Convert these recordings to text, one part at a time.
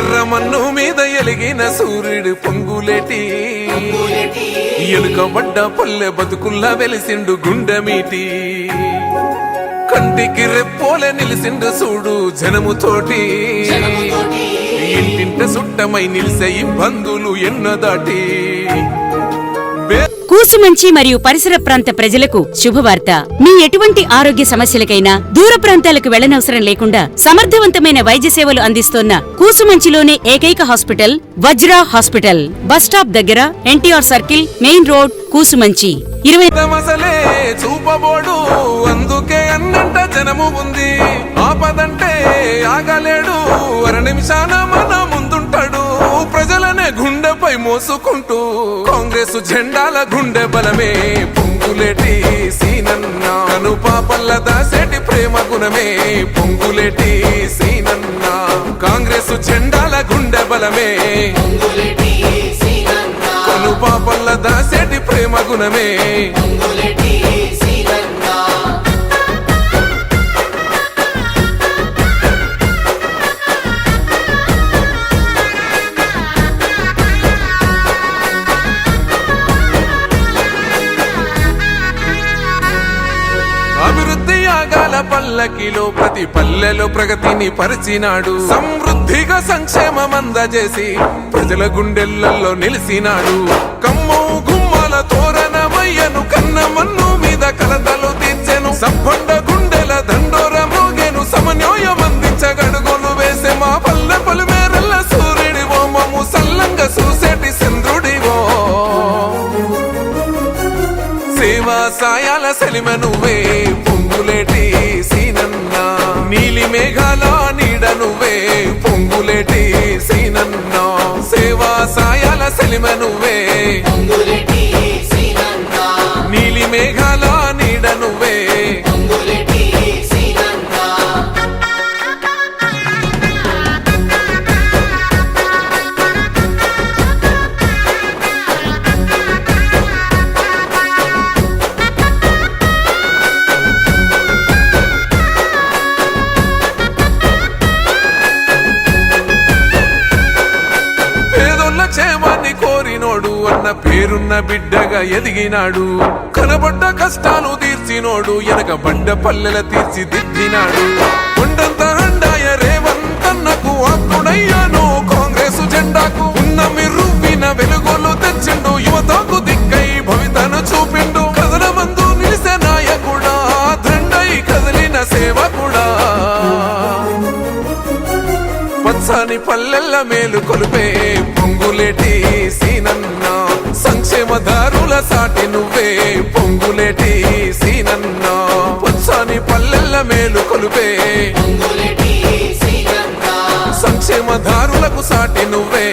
ఎర్రమన్ను మీద ఎలిగిన సూర్యుడు పొంగులేటి. ఎలుకబడ్డ పల్లె బతుకుల్లా వెలిసిండు గుండెమీటి కంటికి రెప్పోలే నిలిసిండు చూడు జనముతోటి ఇంటింట సుట్టమై నిలిసే ఇబ్బందులు ఎన్నో దాటి కూసుమంచి మరియు పరిసర ప్రాంత ప్రజలకు శుభవార్త. మీ ఎటువంటి ఆరోగ్య సమస్యలకైనా దూర ప్రాంతాలకు వెళ్ళనవసరం లేకుండా సమర్థవంతమైన వైద్య సేవలు అందిస్తోన్న కూసుమంచిలోనే ఏకైక హాస్పిటల్ వజ్రా హాస్పిటల్. బస్టాప్ దగ్గర NTR circle main road Kusumanchi ఇరవై చూపబోడు అందుకే అన్నంట జనము ఉంది. ఆపదంటే ఆగలేడు అర నిమిషాన మోసుకుంటూ కాంగ్రెస్ జెండాల గుండె బలమే. పొంగులేటి సీనన్న కను పాపల్ల దాసేటి ప్రేమ గుణమే. పొంగులేటి సీనన్న కాంగ్రెస్ జెండాల గుండె బలమే. కను పాపల్ల దాసేటి ప్రేమ గుణమే. పల్లకిలో ప్రతి పల్లెలో ప్రగతిని పరిచినాడు. సమృద్ధిగా సంక్షేమం అందజేసి ప్రజల గుండెల్లో నిలిచినాడు. కమ్ము గుమ్మల తోరణమయ్యను కన్న మన్ను మీద కలతలు సేవా సాయాల సెలిమ నువ్వే పొంగులేటి సీనన్న. నీలి మేఘాల నీడ నువ్వే పొంగులేటి సీనన్న. సేవా సాయాల సెలిమ నువ్వే. అన్న పేరున్న బిడ్డగా ఎదిగినాడు. కనబడ్డ కష్టాలు తీర్చినోడు ఎనక బండ పల్లెల తీర్చిదిద్దినాడు కొండంత అండాయ రేవంతన్నకు ఆప్తుడయ్యాను కాంగ్రెస్ జెండాకు ఉన్న మిర్రువిన వెలుగులు తెచ్చిండు. యువతకు దిక్కై భవితను చూపిండు. కథన మందు నిలిసే నాయకుడా దండై కదిలిన సేవకుడా. పచ్చని పల్లెల్ల మేలు కొలిపే పొంగులేటి సీనన్న సంక్షేమదారుల సాటి నువ్వే పొంగులేటి సీనన్న. పచ్చని పల్లెల్ల మేలు కొలుపే. సంక్షేమదారులకు సాటి నువ్వే.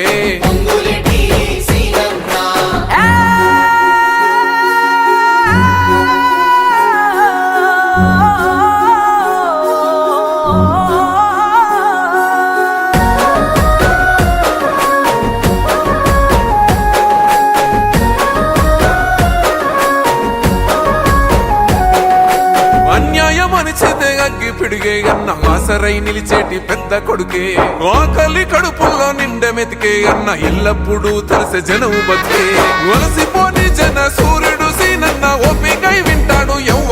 కొడుకే అన్న ఆసరై నిలిచేటి పెద్ద కొడుకే. ఆకలి కడుపుల్లో నిండె మెతికే అన్న ఎల్లప్పుడూ తలసే జనము బతికే. వలసిపోని జన సూర్యుడు సీనన్న ఓపికై వింటాడు ఎవ్వరు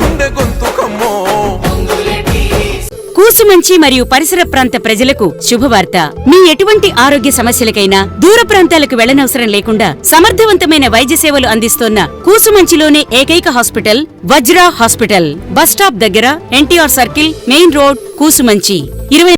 గుండె కూసుమంచి మరియు పరిసర ప్రాంత ప్రజలకు శుభవార్త. మీ ఎటువంటి ఆరోగ్య సమస్యలకైనా దూర ప్రాంతాలకు వెళ్ళనవసరం లేకుండా సమర్థవంతమైన వైద్య సేవలు అందిస్తోన్న కూసుమంచిలోనే ఏకైక హాస్పిటల్ వజ్రా హాస్పిటల్. బస్టాప్ దగ్గర NTR circle main road Kusumanchi ఇరవై